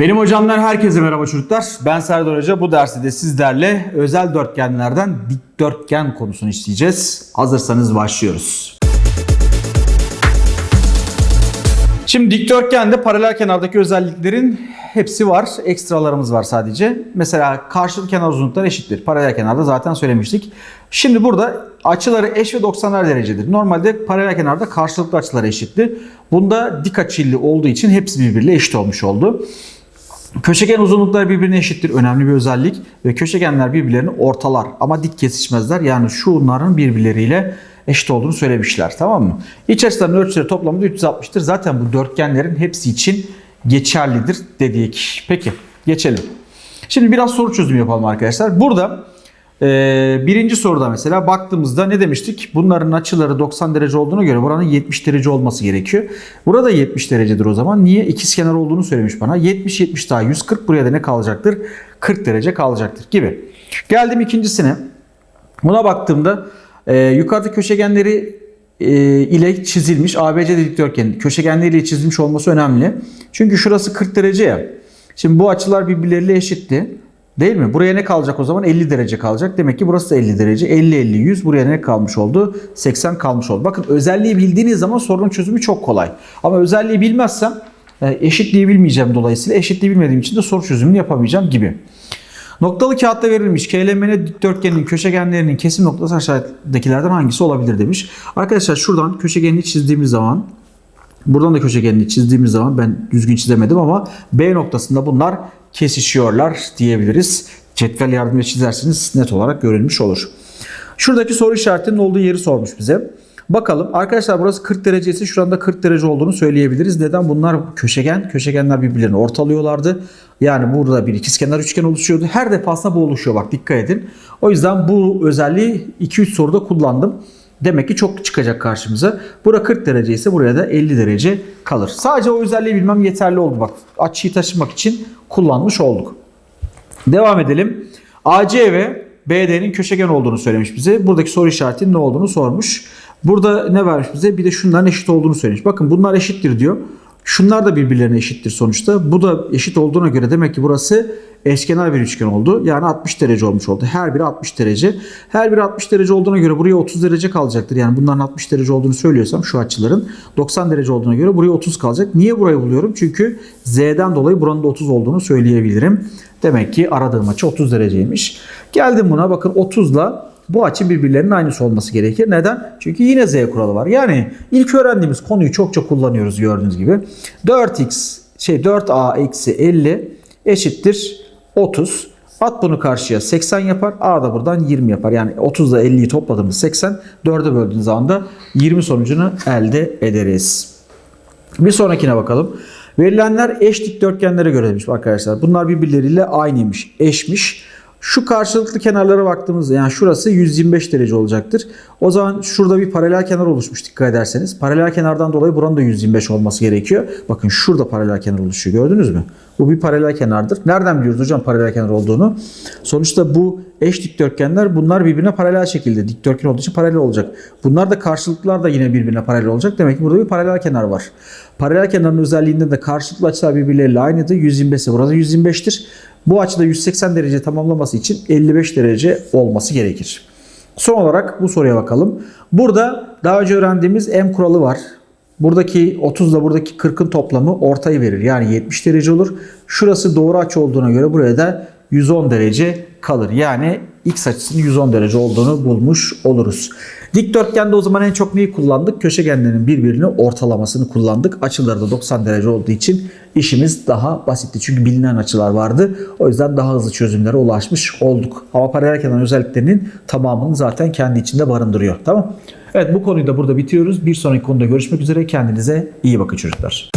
Benim hocamlar herkese merhaba çocuklar. Ben Serdar Hoca. Bu dersi de sizlerle özel dörtgenlerden dikdörtgen konusunu işleyeceğiz. Hazırsanız başlıyoruz. Şimdi dikdörtgende paralel kenardaki özelliklerin hepsi var. Ekstralarımız var sadece. Mesela karşılıklı kenar uzunlukları eşittir. Paralel kenarda zaten söylemiştik. Şimdi burada açıları eş ve 90'lar derecedir. Normalde paralel kenarda karşılıklı açılar eşitti. Bunda dik açılı olduğu için hepsi birbiriyle eşit olmuş oldu. Köşegen uzunlukları birbirine eşittir. Önemli bir özellik. Ve köşegenler birbirlerini ortalar ama dik kesişmezler. Yani şunların birbirleriyle eşit olduğunu söylemişler. Tamam mı? İç açıların ölçüleri toplamı da 360'tır. Zaten bu dörtgenlerin hepsi için geçerlidir dedik. Peki geçelim. Şimdi biraz soru çözümü yapalım arkadaşlar. Burada e, birinci soruda mesela baktığımızda ne demiştik? Bunların açıları 90 derece olduğuna göre buranın 70 derece olması gerekiyor. Burada 70 derecedir o zaman. Niye? İkizkenar olduğunu söylemiş bana. 70 70 daha 140 buraya da ne kalacaktır? 40 derece kalacaktır gibi. Geldim ikincisine. Buna baktığımda e, yukarıda köşegenleri e, ile çizilmiş ABC dikdörtgen köşegenleriyle çizilmiş olması önemli. Çünkü şurası 40 derece ya. Şimdi bu açılar birbirleriyle eşitti. Değil mi? Buraya ne kalacak o zaman? 50 derece kalacak. Demek ki burası da 50 derece. 50 50 100 buraya ne kalmış oldu? 80 kalmış oldu. Bakın özelliği bildiğiniz zaman sorunun çözümü çok kolay. Ama özelliği bilmezsem e, eşitliği bilmeyeceğim dolayısıyla eşitliği bilmediğim için de soru çözümünü yapamayacağım gibi. Noktalı kağıtta verilmiş KLMN dikdörtgenin köşegenlerinin kesim noktası aşağıdakilerden hangisi olabilir demiş. Arkadaşlar şuradan köşegenini çizdiğimiz zaman buradan da köşegenini çizdiğimiz zaman ben düzgün çizemedim ama B noktasında bunlar kesişiyorlar diyebiliriz. Cetvel yardımıyla çizerseniz net olarak görülmüş olur. Şuradaki soru işaretinin olduğu yeri sormuş bize. Bakalım arkadaşlar burası 40 derece ise şuranda 40 derece olduğunu söyleyebiliriz. Neden? Bunlar köşegen. Köşegenler birbirlerini ortalıyorlardı. Yani burada bir ikizkenar üçgen oluşuyordu. Her defasında bu oluşuyor bak dikkat edin. O yüzden bu özelliği 2-3 soruda kullandım. Demek ki çok çıkacak karşımıza. Bura 40 derece ise buraya da 50 derece kalır. Sadece o özelliği bilmem yeterli oldu bak. Açıyı taşımak için kullanmış olduk. Devam edelim. AC ve BD'nin köşegen olduğunu söylemiş bize. Buradaki soru işaretinin ne olduğunu sormuş. Burada ne vermiş bize? Bir de şunların eşit olduğunu söylemiş. Bakın bunlar eşittir diyor. Şunlar da birbirlerine eşittir sonuçta. Bu da eşit olduğuna göre demek ki burası eşkenar bir üçgen oldu. Yani 60 derece olmuş oldu. Her biri 60 derece. Her biri 60 derece olduğuna göre buraya 30 derece kalacaktır. Yani bunların 60 derece olduğunu söylüyorsam şu açıların 90 derece olduğuna göre buraya 30 kalacak. Niye burayı buluyorum? Çünkü Z'den dolayı buranın da 30 olduğunu söyleyebilirim. Demek ki aradığım açı 30 dereceymiş. Geldim buna bakın 30 ile bu açı birbirlerinin aynısı olması gerekir. Neden? Çünkü yine z kuralı var. Yani ilk öğrendiğimiz konuyu çokça kullanıyoruz gördüğünüz gibi. 4x şey 4a eksi 50 eşittir 30. At bunu karşıya 80 yapar. A da buradan 20 yapar. Yani 30 ile 50'yi topladığımız 80. 4'e böldüğünüz zaman da 20 sonucunu elde ederiz. Bir sonrakine bakalım. Verilenler eş dikdörtgenlere göre demiş arkadaşlar. Bunlar birbirleriyle aynıymış, eşmiş. Şu karşılıklı kenarlara baktığımızda yani şurası 125 derece olacaktır. O zaman şurada bir paralel kenar oluşmuş dikkat ederseniz. Paralel kenardan dolayı buranın da 125 olması gerekiyor. Bakın şurada paralel kenar oluşuyor gördünüz mü? Bu bir paralel kenardır. Nereden biliyoruz hocam paralel kenar olduğunu? Sonuçta bu eş dikdörtgenler bunlar birbirine paralel şekilde dikdörtgen olduğu için paralel olacak. Bunlar da karşılıklılar da yine birbirine paralel olacak. Demek ki burada bir paralel kenar var. Paralel kenarın özelliğinde de karşılıklı açılar birbirleriyle aynıydı. 125 ise burada 125'tir. Bu açıda 180 derece tamamlaması için 55 derece olması gerekir. Son olarak bu soruya bakalım. Burada daha önce öğrendiğimiz M kuralı var. Buradaki 30 ile buradaki 40'ın toplamı ortayı verir. Yani 70 derece olur. Şurası doğru açı olduğuna göre buraya da 110 derece kalır. Yani x açısının 110 derece olduğunu bulmuş oluruz. Dikdörtgende o zaman en çok neyi kullandık? Köşegenlerin birbirini ortalamasını kullandık. Açıları da 90 derece olduğu için işimiz daha basitti. Çünkü bilinen açılar vardı. O yüzden daha hızlı çözümlere ulaşmış olduk. Ama paralel kenar özelliklerinin tamamını zaten kendi içinde barındırıyor. Tamam Evet bu konuyu da burada bitiriyoruz. Bir sonraki konuda görüşmek üzere. Kendinize iyi bakın çocuklar.